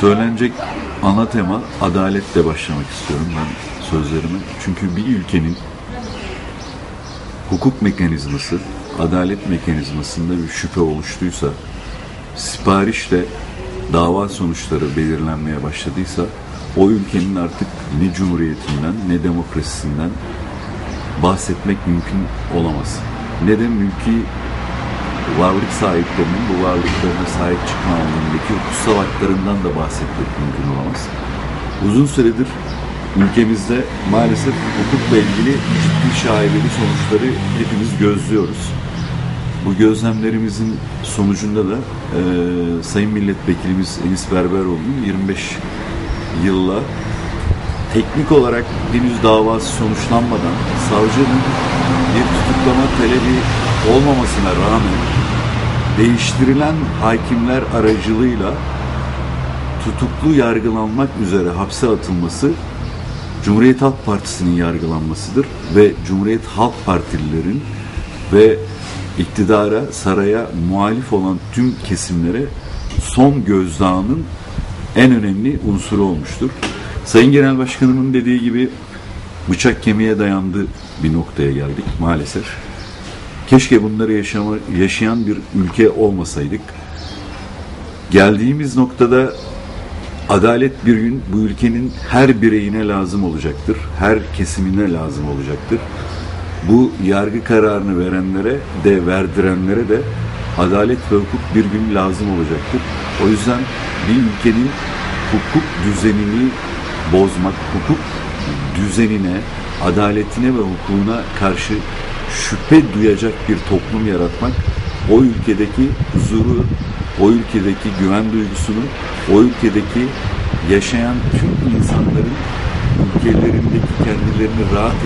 Söylenecek ana tema adaletle başlamak istiyorum ben sözlerime. Çünkü bir ülkenin hukuk mekanizması, adalet mekanizmasında bir şüphe oluştuysa, siparişle dava sonuçları belirlenmeye başladıysa, o ülkenin artık ne cumhuriyetinden ne demokrasisinden bahsetmek mümkün olamaz. Ne de mülki varlık sahiplerinin bu varlıklarına sahip çıkma anlamındaki hukuksal haklarından da bahsetmek mümkün olamaz. Uzun süredir ülkemizde maalesef hukukla ilgili ciddi şaibeli sonuçları hepimiz gözlüyoruz. Bu gözlemlerimizin sonucunda da e, Sayın Milletvekilimiz Enis Berberoğlu'nun 25 yılla teknik olarak henüz davası sonuçlanmadan savcının bir tutuklama talebi olmamasına rağmen değiştirilen hakimler aracılığıyla tutuklu yargılanmak üzere hapse atılması Cumhuriyet Halk Partisi'nin yargılanmasıdır ve Cumhuriyet Halk Partililerin ve iktidara, saraya muhalif olan tüm kesimlere son gözdağının en önemli unsuru olmuştur. Sayın Genel Başkanımın dediği gibi bıçak kemiğe dayandı bir noktaya geldik maalesef. Keşke bunları yaşama, yaşayan bir ülke olmasaydık. Geldiğimiz noktada adalet bir gün bu ülkenin her bireyine lazım olacaktır. Her kesimine lazım olacaktır. Bu yargı kararını verenlere de verdirenlere de adalet ve hukuk bir gün lazım olacaktır. O yüzden bir ülkenin hukuk düzenini bozmak, hukuk düzenine, adaletine ve hukukuna karşı şüphe duyacak bir toplum yaratmak, o ülkedeki huzuru, o ülkedeki güven duygusunu, o ülkedeki yaşayan tüm insanların ülkelerindeki kendilerini rahat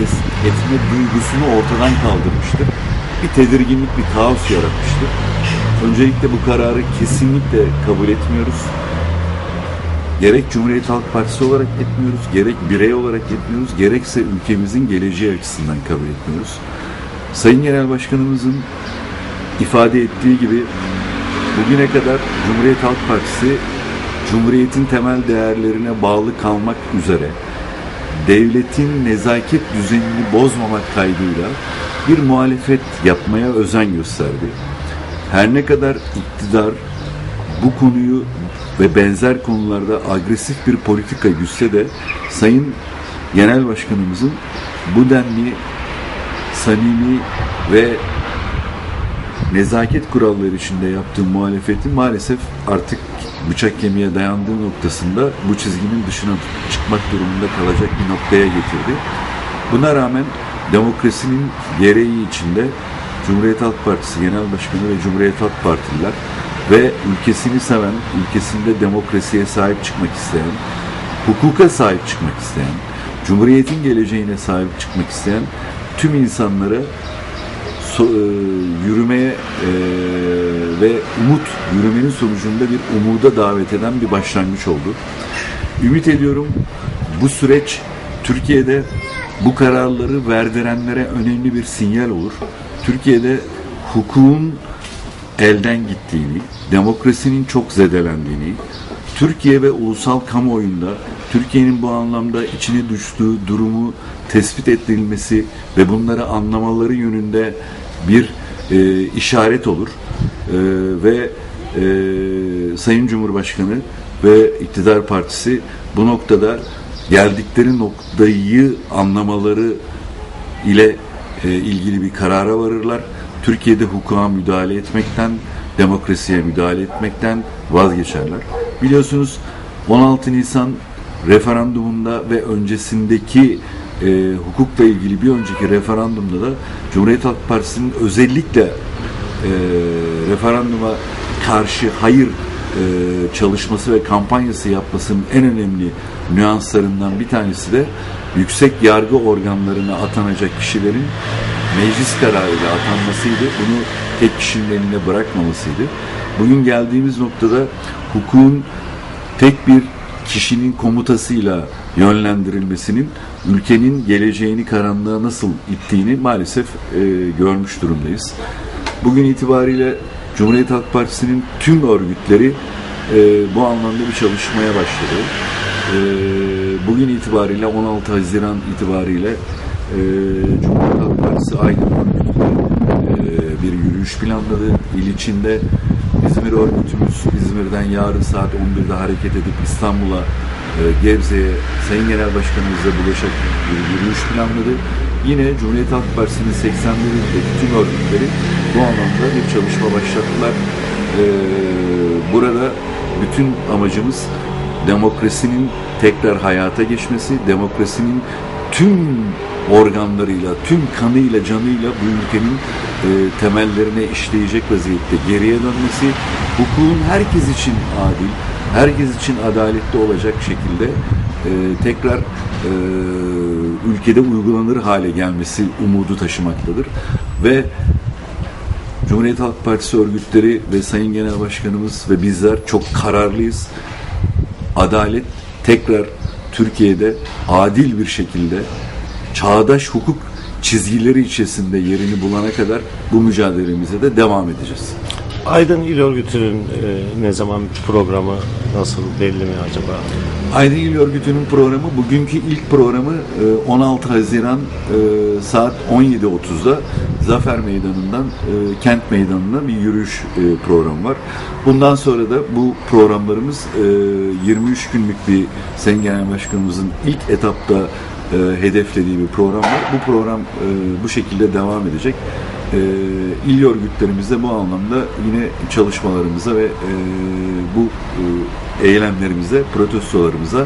etme duygusunu ortadan kaldırmıştır. Bir tedirginlik, bir kaos yaratmıştır. Öncelikle bu kararı kesinlikle kabul etmiyoruz. Gerek Cumhuriyet Halk Partisi olarak etmiyoruz, gerek birey olarak etmiyoruz, gerekse ülkemizin geleceği açısından kabul etmiyoruz. Sayın Genel Başkanımızın ifade ettiği gibi bugüne kadar Cumhuriyet Halk Partisi Cumhuriyetin temel değerlerine bağlı kalmak üzere devletin nezaket düzenini bozmamak kaydıyla bir muhalefet yapmaya özen gösterdi. Her ne kadar iktidar bu konuyu ve benzer konularda agresif bir politika gütse de Sayın Genel Başkanımızın bu denli samimi ve nezaket kuralları içinde yaptığı muhalefeti maalesef artık bıçak kemiğe dayandığı noktasında bu çizginin dışına çıkmak durumunda kalacak bir noktaya getirdi. Buna rağmen demokrasinin gereği içinde Cumhuriyet Halk Partisi Genel Başkanı ve Cumhuriyet Halk Partililer ve ülkesini seven, ülkesinde demokrasiye sahip çıkmak isteyen, hukuka sahip çıkmak isteyen, Cumhuriyetin geleceğine sahip çıkmak isteyen tüm insanlara so- e, yürümeye e, ve umut yürümenin sonucunda bir umuda davet eden bir başlangıç oldu. Ümit ediyorum bu süreç Türkiye'de bu kararları verdirenlere önemli bir sinyal olur. Türkiye'de hukukun elden gittiğini, demokrasinin çok zedelendiğini, Türkiye ve ulusal kamuoyunda Türkiye'nin bu anlamda içine düştüğü durumu tespit edilmesi ve bunları anlamaları yönünde bir e, işaret olur. E, ve e, Sayın Cumhurbaşkanı ve iktidar partisi bu noktada geldikleri noktayı anlamaları ile e, ilgili bir karara varırlar. Türkiye'de hukuka müdahale etmekten, demokrasiye müdahale etmekten vazgeçerler. Biliyorsunuz 16 Nisan referandumunda ve öncesindeki e, hukukla ilgili bir önceki referandumda da Cumhuriyet Halk Partisi'nin özellikle e, referanduma karşı hayır e, çalışması ve kampanyası yapmasının en önemli nüanslarından bir tanesi de yüksek yargı organlarına atanacak kişilerin meclis kararıyla atanmasıydı. Bunu tek kişinin eline bırakmamasıydı. Bugün geldiğimiz noktada hukukun tek bir kişinin komutasıyla yönlendirilmesinin ülkenin geleceğini karanlığa nasıl ittiğini maalesef e, görmüş durumdayız. Bugün itibariyle Cumhuriyet Halk Partisi'nin tüm örgütleri e, bu anlamda bir çalışmaya başladı. E, bugün itibariyle 16 Haziran itibariyle e, Cumhuriyet Halk Partisi Aydın bir yürüyüş planladı. İl içinde İzmir örgütümüz İzmir'den yarın saat 11'de hareket edip İstanbul'a e, Gebze'ye Sayın Genel Başkanımızla bulaşak bir yürüyüş planladı. Yine Cumhuriyet Halk Partisi'nin 81 ilindeki tüm örgütleri bu anlamda bir çalışma başlattılar. E, burada bütün amacımız demokrasinin tekrar hayata geçmesi, demokrasinin tüm organlarıyla, tüm kanıyla, canıyla bu ülkenin e, temellerine işleyecek vaziyette geriye dönmesi, hukukun herkes için adil, herkes için adaletli olacak şekilde e, tekrar e, ülkede uygulanır hale gelmesi umudu taşımaktadır. Ve Cumhuriyet Halk Partisi örgütleri ve Sayın Genel Başkanımız ve bizler çok kararlıyız. Adalet tekrar Türkiye'de adil bir şekilde çağdaş hukuk çizgileri içerisinde yerini bulana kadar bu mücadelemize de devam edeceğiz. Aydın İl Örgütü'nün e, ne zaman programı nasıl belli mi acaba? Aydın İl Örgütü'nün programı bugünkü ilk programı e, 16 Haziran e, saat 17.30'da Zafer Meydanı'ndan e, Kent Meydanı'na bir yürüyüş e, programı var. Bundan sonra da bu programlarımız e, 23 günlük bir Sayın Genel Başkanımızın ilk etapta e, hedeflediği bir program var. Bu program e, bu şekilde devam edecek. E, il örgütlerimizde bu anlamda yine çalışmalarımıza ve e, bu e, eylemlerimize, protestolarımıza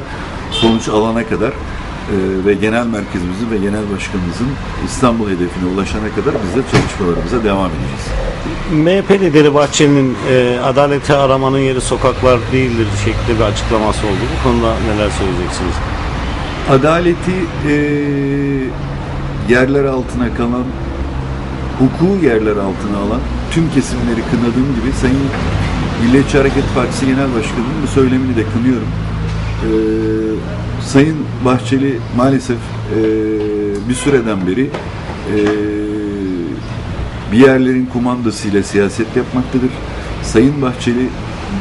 sonuç alana kadar e, ve genel merkezimizin ve genel başkanımızın İstanbul hedefine ulaşana kadar biz de çalışmalarımıza devam edeceğiz. MHP lideri Bahçeli'nin e, adaleti aramanın yeri sokaklar değildir şeklinde bir açıklaması oldu. Bu konuda neler söyleyeceksiniz? Adaleti e, yerler altına kalan, hukuku yerler altına alan tüm kesimleri kınadığım gibi Sayın Milliyetçi Hareket Partisi Genel Başkanı'nın bu söylemini de kınıyorum. E, Sayın Bahçeli maalesef e, bir süreden beri e, bir yerlerin kumandasıyla siyaset yapmaktadır. Sayın Bahçeli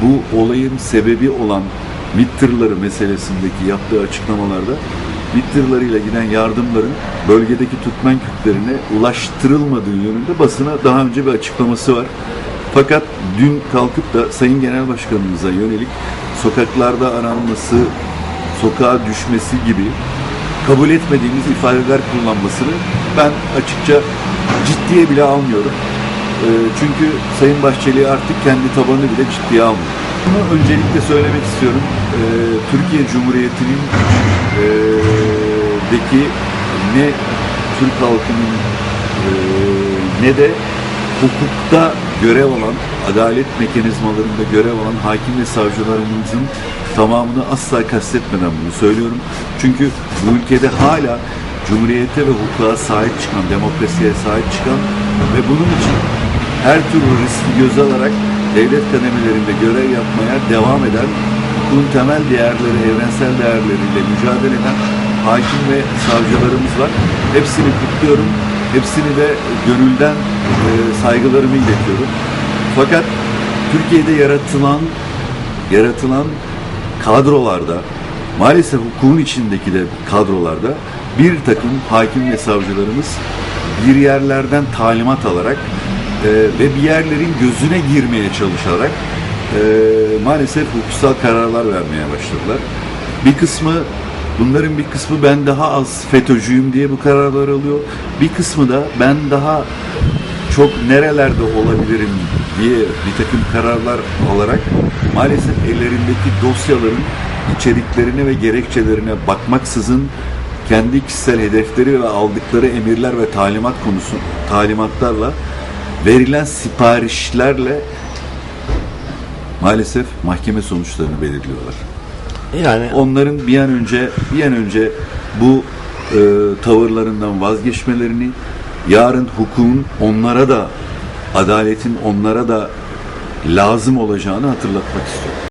bu olayın sebebi olan MİT meselesindeki yaptığı açıklamalarda MİT giden yardımların bölgedeki Türkmen Kürtlerine ulaştırılmadığı yönünde basına daha önce bir açıklaması var. Fakat dün kalkıp da Sayın Genel Başkanımıza yönelik sokaklarda aranması, sokağa düşmesi gibi kabul etmediğimiz ifadeler kullanmasını ben açıkça ciddiye bile almıyorum. Ee, çünkü Sayın Bahçeli artık kendi tabanını bile ciddiye almıyor. Bunu öncelikle söylemek istiyorum. Ee, Türkiye Cumhuriyeti'nin ee, deki ne Türk halkının ne de hukukta görev alan, adalet mekanizmalarında görev alan hakim ve savcılarımızın tamamını asla kastetmeden bunu söylüyorum. Çünkü bu ülkede hala Cumhuriyete ve hukuka sahip çıkan, demokrasiye sahip çıkan ve bunun için her türlü riski göze alarak devlet kademelerinde görev yapmaya devam eden, hukukun temel değerleri, evrensel değerleriyle mücadele eden hakim ve savcılarımız var. Hepsini kutluyorum. Hepsini de gönülden e, saygılarımı iletiyorum. Fakat Türkiye'de yaratılan yaratılan kadrolarda maalesef hukukun içindeki de kadrolarda bir takım hakim ve savcılarımız bir yerlerden talimat alarak e, ve bir yerlerin gözüne girmeye çalışarak e, maalesef hukuksal kararlar vermeye başladılar. Bir kısmı bunların bir kısmı ben daha az FETÖ'cüyüm diye bu kararlar alıyor. Bir kısmı da ben daha çok nerelerde olabilirim diye bir takım kararlar alarak maalesef ellerindeki dosyaların içeriklerine ve gerekçelerine bakmaksızın kendi kişisel hedefleri ve aldıkları emirler ve talimat konusu talimatlarla verilen siparişlerle maalesef mahkeme sonuçlarını belirliyorlar. Yani Onların bir an önce bir an önce bu e, tavırlarından vazgeçmelerini, yarın hukukun onlara da adaletin onlara da lazım olacağını hatırlatmak istiyorum.